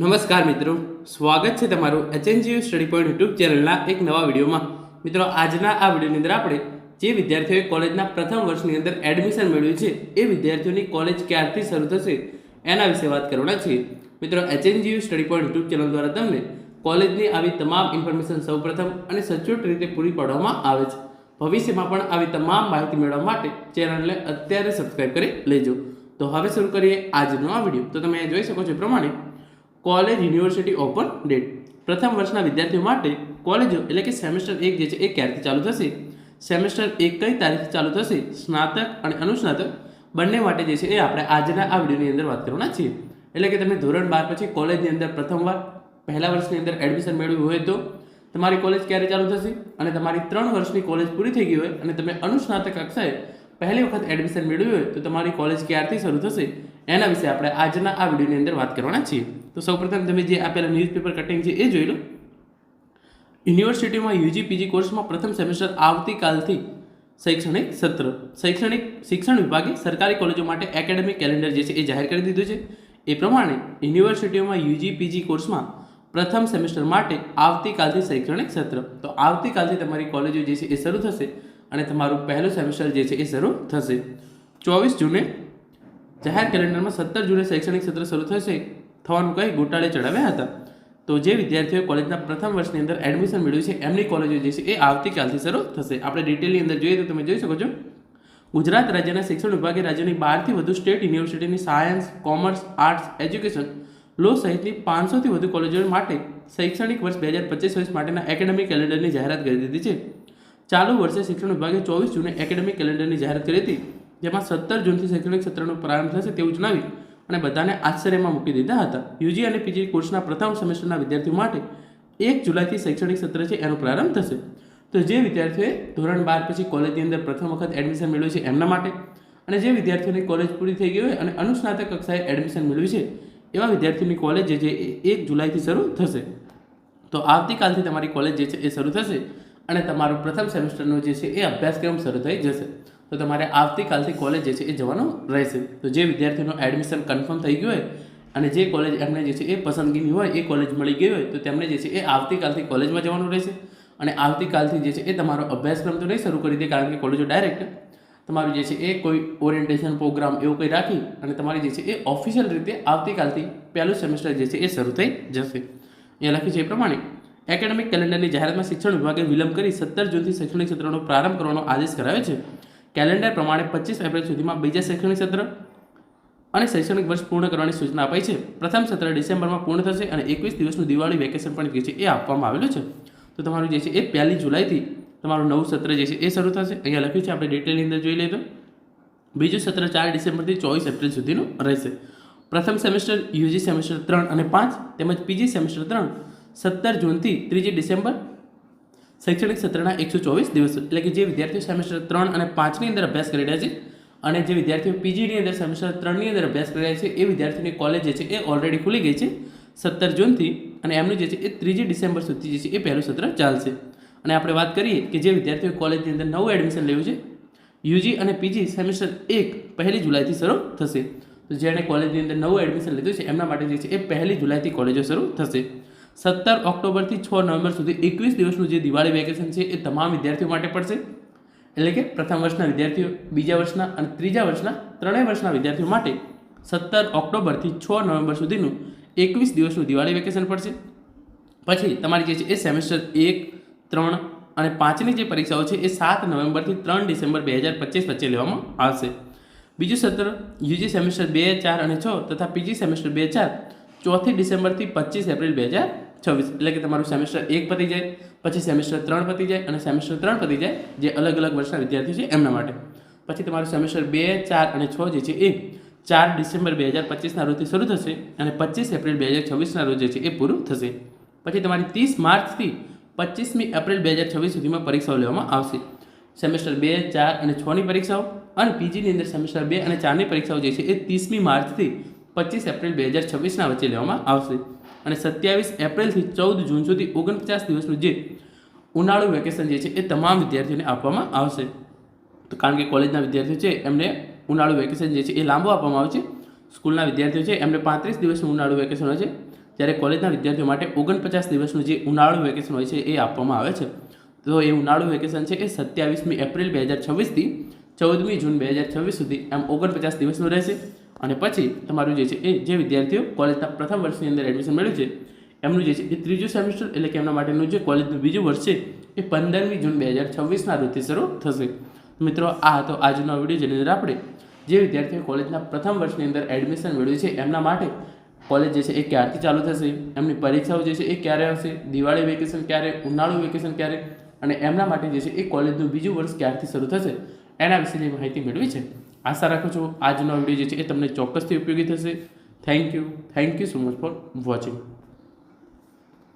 નમસ્કાર મિત્રો. સ્વાગત છે તમારું એચએનજીયુ સ્ટડી પોઈન્ટ યુટ્યુબ ચેનલના એક નવા વિડીયોમાં. મિત્રો, આજના આ વિડીયોની અંદર આપણે જે વિદ્યાર્થીઓએ કોલેજના પ્રથમ વર્ષની અંદર એડમિશન મેળવ્યું છે, એ વિદ્યાર્થીઓની કોલેજ ક્યારથી શરૂ થશે, એના વિશે વાત કરવાના છીએ. મિત્રો HNGU study point YouTube channel દ્વારા તમને કોલેજની આવી તમામ ઇન્ફોર્મેશન સૌપ્રથમ અને સચોટ રીતે પૂરી પાડવામાં આવે છે. ભવિષ્યમાં પણ આવી તમામ માહિતી મેળવવા માટે ચેનલને અત્યારે સબસ્ક્રાઈબ કરી લેજો. તો હવે શરૂ કરીએ આજનો આ વીડિયો. તો તમે જોઈ શકો છો પ્રમાણે કોલેજ યુનિવર્સિટી ઓપન ડેટ. પ્રથમ વર્ષના વિદ્યાર્થીઓ માટે કોલેજો એટલે કે સેમેસ્ટર એક જે છે એ ક્યારથી ચાલુ થશે? સેમેસ્ટર એક કઈ તારીખથી ચાલુ થશે? સ્નાતક અને અનુસ્નાતક બંને માટે જે છે એ આપણે આજના આ વિડીયોની અંદર વાત કરવાના છીએ. એટલે કે તમે ધોરણ બાર પછી કોલેજની અંદર પ્રથમવાર પહેલા વર્ષની અંદર એડમિશન મેળવ્યું હોય તો તમારી કોલેજ ક્યારે ચાલુ થશે? અને તમારી ત્રણ વર્ષની કોલેજ પૂરી થઈ ગઈ હોય અને તમે અનુસ્નાતક કક્ષાએ પહેલી વખત એડમિશન મેળવ્યું હોય તો તમારી કોલેજ ક્યારથી શરૂ થશે? એના વિશે આપણે આજના આ વિડીયોની અંદર વાત કરવાના છીએ. તો સૌપ્રથમ તમે જે આપેલા ન્યૂઝપેપર કટિંગ છે એ જોઈ લો. યુનિવર્સિટીમાં યુજી પીજી કોર્સમાં પ્રથમ સેમેસ્ટર આવતીકાલથી શૈક્ષણિક સત્ર, શૈક્ષણિક શિક્ષણ વિભાગે સરકારી કોલેજો માટે એકેડેમિક કેલેન્ડર જે છે એ જાહેર કરી દીધું છે. એ પ્રમાણે યુનિવર્સિટીઓમાં યુજી પીજી કોર્સમાં પ્રથમ સેમેસ્ટર માટે આવતીકાલથી શૈક્ષણિક સત્ર. તો આવતીકાલથી તમારી કોલેજો જે છે એ શરૂ થશે અને તમારું પહેલું સેમેસ્ટર જે છે એ શરૂ થશે. ચોવીસ જૂને જાહેર કેલેન્ડરમાં સત્તર જૂને શૈક્ષણિક સત્ર શરૂ થશે. થવાનું કંઈ ગોટાળે ચડાવ્યા હતા. તો જે વિદ્યાર્થીઓએ કોલેજના પ્રથમ વર્ષની અંદર એડમિશન મેળવ્યું છે, એમની કોલેજો જે છે એ આવતીકાલથી શરૂ થશે. આપણે ડિટેલની અંદર જોઈએ તો તમે જોઈ શકો છો. ગુજરાત રાજ્યના શિક્ષણ વિભાગે રાજ્યની બારથી વધુ સ્ટેટ યુનિવર્સિટીની science commerce arts education law સહિતની પાંચસોથી વધુ કોલેજો માટે શૈક્ષણિક વર્ષ બે હજાર પચીસ વર્ષ માટેના એકેડેમિક કેલેન્ડરની જાહેરાત કરી દીધી છે. ચાલુ વર્ષે શિક્ષણ વિભાગે ચોવીસ જૂને એકેડેમિક કેલેન્ડરની જાહેરાત કરી હતી. જેમાં સત્તર જૂનથી શૈક્ષણિક સત્રનો પ્રારંભ થશે તેવું જણાવી અને બધાને આશ્ચર્યમાં મૂકી દીધા હતા. યુજી અને પીજી કોર્સના પ્રથમ સેમેસ્ટરના વિદ્યાર્થીઓ માટે એક જુલાઈથી શૈક્ષણિક સત્ર છે, એનો પ્રારંભ થશે. તો જે વિદ્યાર્થીઓએ ધોરણ બાર પછી કોલેજની અંદર પ્રથમ વખત એડમિશન મેળવ્યું છે એમના માટે અને જે વિદ્યાર્થીઓની કોલેજ પૂરી થઈ ગઈ હોય અને અનુસ્નાતક કક્ષાએ એડમિશન મેળવ્યું છે, એવા વિદ્યાર્થીઓની કોલેજ જે એક જુલાઈથી શરૂ થશે. તો આવતીકાલથી તમારી કોલેજ જે છે એ શરૂ થશે. અને તમારું પ્રથમ સેમેસ્ટરનો જે છે એ અભ્યાસક્રમ શરૂ થઈ જશે. તો તમારે આવતીકાલથી કોલેજ જે છે એ જવાનું રહેશે. તો જે વિદ્યાર્થીનું એડમિશન કન્ફર્મ થઈ ગયું હોય અને જે કોલેજ એમને જે છે એ પસંદગીની હોય એ કોલેજ મળી ગઈ હોય તો તેમને જે છે એ આવતીકાલથી કોલેજમાં જવાનું રહેશે. અને આવતીકાલથી જે છે એ તમારો અભ્યાસક્રમ તો નહીં શરૂ કરી દે કારણ કે કોલેજો ડાયરેક્ટ તમારું જે છે એ કોઈ ઓરિએન્ટેશન પ્રોગ્રામ એવું કંઈ રાખી અને તમારી જે છે એ ઓફિશિયલ રીતે આવતીકાલથી પહેલું સેમેસ્ટર જે છે એ શરૂ થઈ જશે. એ લખ્યું છે એ પ્રમાણે એકેડેમિક કેલેન્ડરની જાહેરાતમાં શિક્ષણ વિભાગે વિલંબ કરી સત્તર જૂનથી શૈક્ષણિક સત્રનો પ્રારંભ કરવાનો આદેશ કરાયો છે. કેલેન્ડર પ્રમાણે પચીસ એપ્રિલ સુધીમાં બીજા શૈક્ષણિક સત્ર અને શૈક્ષણિક વર્ષ પૂર્ણ કરવાની સૂચના અપાઈ છે. પ્રથમ સત્ર ડિસેમ્બરમાં પૂર્ણ થશે અને એકવીસ દિવસનું દિવાળી વેકેશન પણ જે છે એ આપવામાં આવેલું છે. તો તમારું જે છે એ પહેલી જુલાઈથી તમારું નવું સત્ર જે છે એ શરૂ થશે. અહીંયા લખ્યું છે, આપણે ડિટેલની અંદર જોઈ લઈએ તો બીજું સત્ર ચાર ડિસેમ્બરથી ચોવીસ એપ્રિલ સુધીનું રહેશે. પ્રથમ સેમેસ્ટર યુજી સેમેસ્ટર ત્રણ અને પાંચ તેમજ પીજી સેમેસ્ટર ત્રણ સત્તર જૂનથી ત્રીજી ડિસેમ્બર શૈક્ષણિક સત્રના એકસો ચોવીસ દિવસ. એટલે કે જે વિદ્યાર્થીઓ સેમેસ્ટર ત્રણ અને પાંચની અંદર અભ્યાસ કરી રહ્યા છે અને જે વિદ્યાર્થીઓ પીજીની અંદર સેમેસ્ટર ત્રણની અંદર અભ્યાસ કરી રહ્યા છે, એ વિદ્યાર્થીઓની કોલેજ જે છે એ ઓલરેડી ખુલી ગઈ છે. સત્તર જૂનથી અને એમનું જે છે એ ત્રીજી ડિસેમ્બર સુધી જે છે એ પહેલું સત્ર ચાલશે. અને આપણે વાત કરીએ કે જે વિદ્યાર્થીઓ કોલેજની અંદર નવું એડમિશન લેવું છે, યુજી અને પીજી સેમેસ્ટર એક પહેલી જુલાઈથી શરૂ થશે. તો જેણે કોલેજની અંદર નવું એડમિશન લીધું છે, એમના માટે જે છે એ પહેલી જુલાઈથી કોલેજો શરૂ થશે. સત્તર ઓક્ટોબરથી છ નવેમ્બર સુધી એકવીસ દિવસનું જે દિવાળી વેકેશન છે એ તમામ વિદ્યાર્થીઓ માટે પડશે. એટલે કે પ્રથમ વર્ષના વિદ્યાર્થીઓ, બીજા વર્ષના અને ત્રીજા વર્ષના ત્રણેય વર્ષના વિદ્યાર્થીઓ માટે સત્તર ઓક્ટોબરથી છ નવેમ્બર સુધીનું એકવીસ દિવસનું દિવાળી વેકેશન પડશે. પછી તમારી જે છે એ સેમેસ્ટર એક, ત્રણ અને પાંચની જે પરીક્ષાઓ છે એ સાત નવેમ્બરથી ત્રણ ડિસેમ્બર બે હજાર પચીસ વચ્ચે લેવામાં આવશે. બીજું સત્ર યુજી સેમેસ્ટર બે, ચાર અને છ તથા પીજી સેમેસ્ટર બે, ચાર ચોથી ડિસેમ્બરથી પચીસ એપ્રિલ બે હજાર છવ્વીસ. એટલે કે તમારું સેમેસ્ટર એક પતી જાય, પછી સેમેસ્ટર ત્રણ પતી જાય અને સેમેસ્ટર ત્રણ પતી જાય જે અલગ અલગ વર્ષના વિદ્યાર્થીઓ છે એમના માટે. પછી તમારું સેમેસ્ટર બે, ચાર અને છ જે છે એ ચાર ડિસેમ્બર બે હજાર પચીસના રોજથી શરૂ થશે અને પચીસ એપ્રિલ બે હજાર છવ્વીસના રોજ જે છે એ પૂરું થશે. પછી તમારી ત્રીસ માર્ચથી પચીસમી એપ્રિલ બે હજાર છવ્વીસ સુધીમાં પરીક્ષાઓ લેવામાં આવશે. સેમેસ્ટર બે, ચાર અને છની પરીક્ષાઓ અને પીજીની અંદર સેમેસ્ટર બે અને ચારની પરીક્ષાઓ જે છે એ ત્રીસમી માર્ચથી પચીસ એપ્રિલ બે હજાર છવ્વીસના વચ્ચે લેવામાં આવશે. અને સત્યાવીસ એપ્રિલથી ચૌદ જૂન સુધી ઓગણપચાસ દિવસનું જે ઉનાળુ વેકેશન જે છે એ તમામ વિદ્યાર્થીઓને આપવામાં આવશે. તો કારણ કે કોલેજના વિદ્યાર્થીઓ છે, એમને ઉનાળુ વેકેશન જે છે એ લાંબુ આપવામાં આવે છે. સ્કૂલના વિદ્યાર્થીઓ છે, એમને પાંત્રીસ દિવસનું ઉનાળુ વેકેશન હોય છે. જ્યારે કોલેજના વિદ્યાર્થીઓ માટે ઓગણપચાસ દિવસનું જે ઉનાળુ વેકેશન હોય છે એ આપવામાં આવે છે. તો એ ઉનાળુ વેકેશન છે એ સત્યાવીસમી એપ્રિલ બે હજાર છવ્વીસથી ચૌદમી જૂન બે હજાર છવ્વીસ સુધી એમ ઓગણપચાસ દિવસનું રહેશે. અને પછી તમારું જે છે એ જે વિદ્યાર્થીઓ કોલેજના પ્રથમ વર્ષની અંદર એડમિશન મેળવ્યું છે, એમનું જે છે એ ત્રીજું સેમેસ્ટર એટલે કે એમના માટેનું જે કોલેજનું બીજું વર્ષ છે, એ પંદરમી જૂન બે હજાર છવ્વીસના રોજથી શરૂ થશે. મિત્રો, આ હતો આજનો વીડિયો જેની અંદર આપણે જે વિદ્યાર્થીઓ કોલેજના પ્રથમ વર્ષની અંદર એડમિશન મેળવ્યું છે, એમના માટે કોલેજ જે છે એ ક્યારથી ચાલુ થશે, એમની પરીક્ષાઓ જે છે એ ક્યારે આવશે, દિવાળી વેકેશન ક્યારે, ઉનાળુ વેકેશન ક્યારે, અને એમના માટે જે છે એ કોલેજનું બીજું વર્ષ ક્યારથી શરૂ થશે, એના વિશેની માહિતી મેળવી છે. આશા રાખું છું આજનો વીડિયો જે છે એ તમને ચોક્કસથી ઉપયોગી થશે. Thank you thank you so much for watching